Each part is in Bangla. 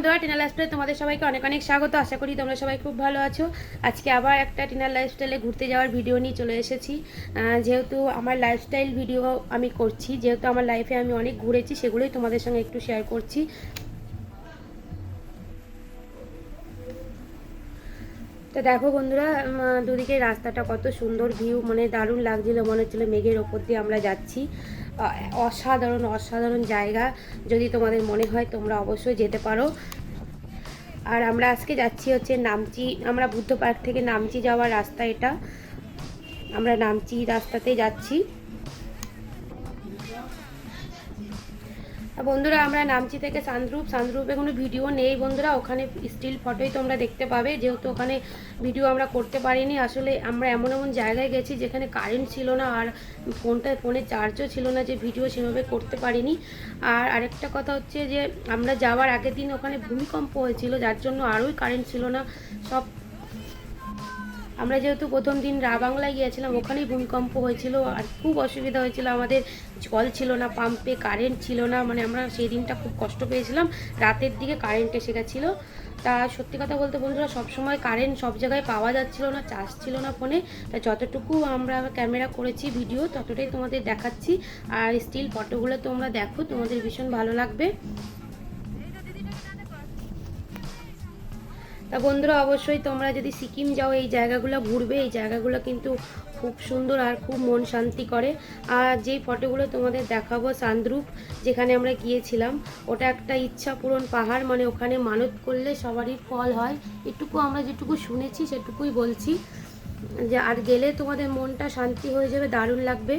বন্ধুরা টিনা লাইফস্টাইলে তোমাদের সবাইকে অনেক অনেক স্বাগত। আশা করি তোমরা সবাই খুব ভালো আছো। আজকে আবার একটা টিনার লাইফস্টাইলে ঘুরতে যাওয়ার ভিডিও নিয়ে চলে এসেছি। যেহেতু আমার লাইফস্টাইল ভিডিও আমি করছি, যেহেতু আমার লাইফে আমি অনেক ঘুরেছি, সেগুলোই তোমাদের সঙ্গে একটু শেয়ার করছি। তো দেখো বন্ধুরা দুদিকে রাস্তাটা কত সুন্দর ভিউ মানে দারুণ লাগছিল, মনে হচ্ছিল মেঘের ওপর দিয়ে আমরা যাচ্ছি। অসাধারণ অসাধারণ জায়গা যদি তোমাদের মনে হয় তোমরা অবশ্যই যেতে পারো। আর আমরা আজকে যাচ্ছি হচ্ছে নামচি, আমরা বুদ্ধ পার্ক থেকে নামচি যাওয়ার রাস্তা এটা। আমরা নামচি রাস্তাতে যাচ্ছি। বন্ধুরা, আমরা নামচি থেকে সান্দ্রুপ সান্দ্রুপে কোনো ভিডিও নেই বন্ধুরা, ওখানে স্টিল ফটোই তোমরা দেখতে পাবে। যেহেতু ওখানে ভিডিও আমরা করতে পারিনি, আসলে আমরা এমন এমন জায়গায় গেছি যেখানে কারেন্ট ছিল না আর ফোনটা ফোনে চার্জও ছিল না যে ভিডিও সেভাবে করতে পারিনি। আর আরেকটা কথা হচ্ছে যে, আমরা যাওয়ার আগের দিন ওখানে ভূমিকম্প হয়েছিল, যার জন্য আরোই কারেন্ট ছিল না। সব আমরা যেহেতু প্রথম দিন রা বাংলায় গিয়েছিলাম, ওখানেই ভূমিকম্প হয়েছিল আর খুব অসুবিধা হয়েছিল। আমাদের জল ছিল না পাম্পে কারেন্ট ছিল না মানে আমরা সেই দিনটা খুব কষ্ট পেয়েছিলাম। রাতের দিকে কারেন্ট এসে গেছিল। তা সত্যি কথা বলতে বন্ধুরা, সবসময় কারেন্ট সব জায়গায় পাওয়া যাচ্ছিল না, চার্জ ছিল না ফোনে। তা যতটুকু আমরা ক্যামেরা করেছি ভিডিও ততটাই তোমাদের দেখাচ্ছি। আর স্টিল ফটোগুলো তোমরা দেখো, তোমাদের ভীষণ ভালো লাগবে। তা বন্ধুরা, অবশ্যই তোমরা যদি সিকিম যাও, এই জায়গাগুলো ঘুরবে। এই জায়গাগুলো কিন্তু খুব সুন্দর আর খুব মন শান্তি করে। আর যেই ফটোগুলো তোমাদের দেখাবো সান্দ্রুপ যেখানে আমরা গিয়েছিলাম, ওটা একটা ইচ্ছা পূরণ পাহাড়। মানে ওখানে মানত করলে সবারই ফল হয়। এটুকু আমরা যেটুকু শুনেছি, সেটুকুই বলছি। যে আর গেলে তোমাদের মনটা শান্তি হয়ে যাবে, দারুণ লাগবে।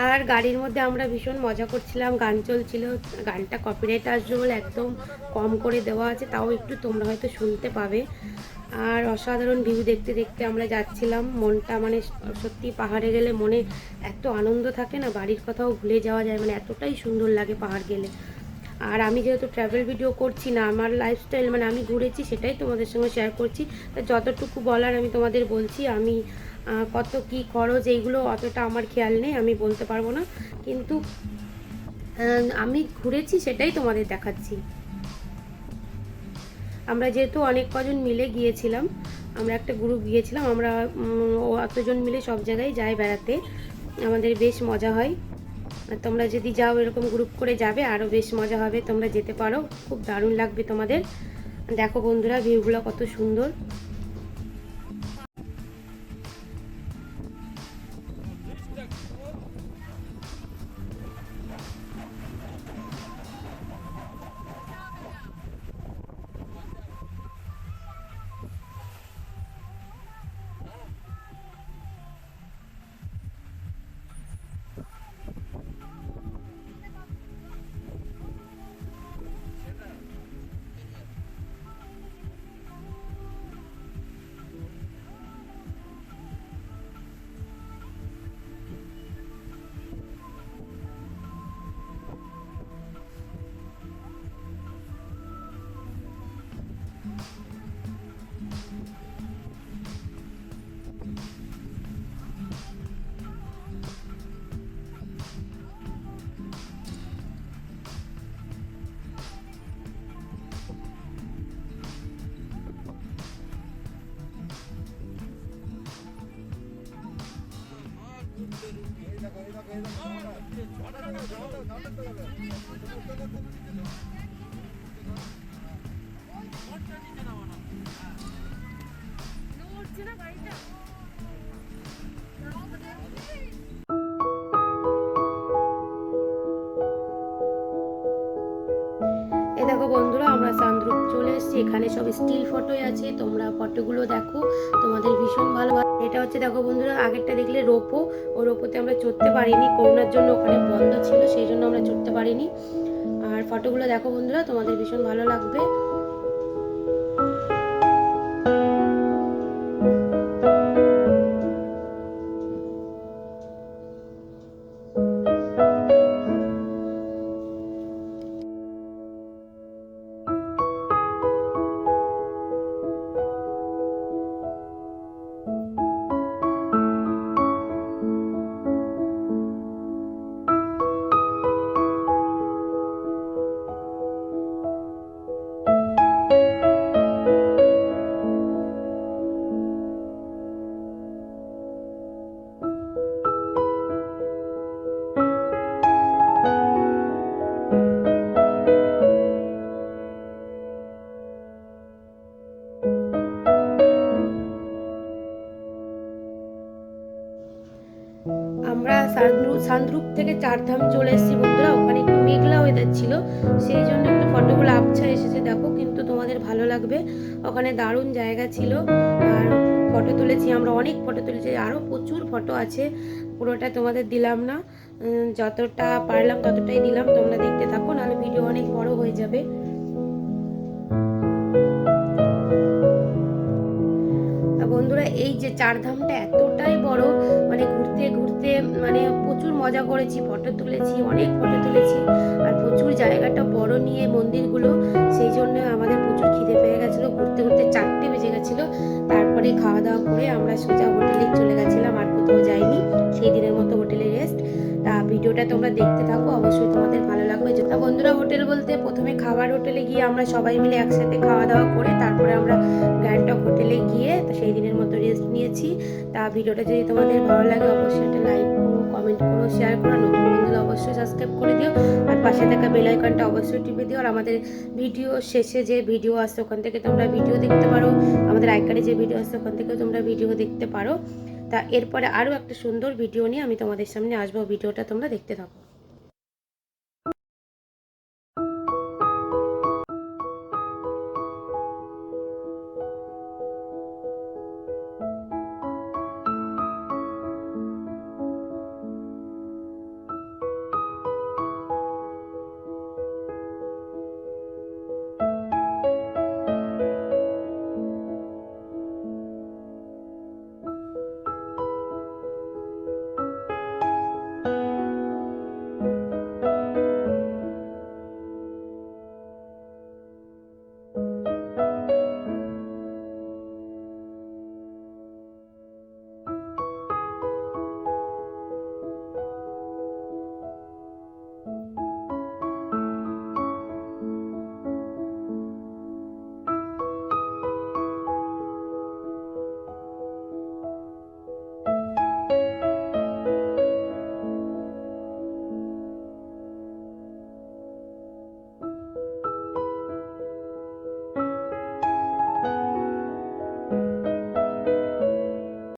আর গাড়ির মধ্যে আমরা ভীষণ মজা করছিলাম। গান চলছিল, গানটা কপিরাইট আসবে বলে একদম কম করে দেওয়া আছে, তাও একটু তোমরা হয়তো শুনতে পাবে। আর অসাধারণ ভিউ দেখতে দেখতে আমরা যাচ্ছিলাম, মনটা মানে সত্যি পাহাড়ে গেলে মনে এত আনন্দ থাকে না, বাড়ির কথাও ভুলে যাওয়া যায় মানে এতটাই সুন্দর লাগে পাহাড় গেলে। আর আমি যেহেতু ট্রাভেল ভিডিও করছি না, আমার লাইফস্টাইল মানে আমি ঘুরেছি সেটাই তোমাদের সঙ্গে শেয়ার করছি। তা যতটুকু বলার আমি তোমাদের বলছি, আমি কত কি খরচ, এইগুলো অতটা আমার খেয়াল নেই, আমি বলতে পারব না। কিন্তু আমি ঘুরেছি সেটাই তোমাদের দেখাচ্ছি। আমরা যেহেতু অনেক কজন মিলে গিয়েছিলাম, আমরা একটা গ্রুপ গিয়েছিলাম, আমরা অতজন মিলে সব জায়গায় যাই বেড়াতে। আমাদের বেশ মজা হয়। আর তোমরা যদি যাও এরকম গ্রুপ করে যাবে আরও বেশ মজা হবে, তোমরা যেতে পারো। খুব দারুণ লাগবে তোমাদের। দেখো বন্ধুরা ভিউগুলো কত সুন্দর। এ দেখো বন্ধুরা, আমরা সান্দ্রুপ চলে এসেছি। এখানে সব স্টিল ফটোই আছে। তোমরা ফটোগুলো দেখো। তোমাদের ভীষণ ভালো। এটা হচ্ছে, দেখো বন্ধুরা, আগেরটা দেখলে রোপো। ও রোপোতে আমরা চড়তে পারিনি, করোনার জন্য ওখানে বন্ধ ছিল, সেই জন্য আমরা চড়তে পারিনি। আর ফটোগুলো দেখো বন্ধুরা, তোমাদের ভীষণ ভালো লাগবে। থেকে চারধাম চলে এসেছি বন্ধুরা, ওখানে একটু মেঘলা ওয়েদার ছিল, সেই জন্য একটু ফটোগুলো আবছা এসেছে, দেখো কিন্তু তোমাদের ভালো লাগবে। ওখানে দারুণ জায়গা ছিল, আর ফটো তুলেছি, আমরা অনেক ফটো তুলেছি আরও প্রচুর ফটো আছে, পুরোটা তোমাদের দিলাম না যতটা পারলাম ততটাই দিলাম, তোমরা দেখতে থাকো, নাহলে ভিডিও অনেক বড় হয়ে যাবে। বন্ধুরা, এই যে চারধামটা এতটাই বড় ঘুরতে মানে প্রচুর মজা করেছি ফটো তুলেছি, অনেক ফটো তুলেছি। আর প্রচুর জায়গাটা বড় নিয়ে মন্দিরগুলো, সেই জন্য আমাদের প্রচুর খিদে পেয়ে গেছিল। ঘুরতে ঘুরতে চারটে বেজে গেছিল। তারপরে খাওয়া দাওয়া করে আমরা সোজা হোটেলে চলে গেছিলাম। আর কোথাও যাইনি। সেই দিনের মতো হোটেলে রেস্ট তা ভিডিওটা তোমরা দেখতে থাকো। অবশ্যই তোমাদের ভালো লাগবে। তা বন্ধুরা হোটেল বলতে প্রথমে খাবার হোটেলে গিয়ে আমরা সবাই মিলে একসাথে খাওয়া দাওয়া করে, তারপরে আমরা গ্যাংটক হোটেলে গিয়ে সেই দিনের মতো রেস্ট নিয়েছি। তা ভিডিওটা যদি তোমাদের ভালো লাগে, অবশ্যই একটা লাইক করো কমেন্ট করো শেয়ার করো নতুন বন্ধুরা অবশ্যই সাবস্ক্রাইব করে দিও। আর পাশে থাকা বেল আইকনটা অবশ্যই টিপে দিও। আর আমাদের ভিডিও শেষে যে ভিডিও আসছে, ওখান থেকে তোমরা ভিডিও দেখতে পারো। আমাদের আইকারে যে ভিডিও আসছে, ওখান থেকেও তোমরা ভিডিও দেখতে পারো। তা এরপরে আরও একটা সুন্দর ভিডিও নিয়ে আমি তোমাদের সামনে আসব। ভিডিওটা তোমরা দেখতে থাকো।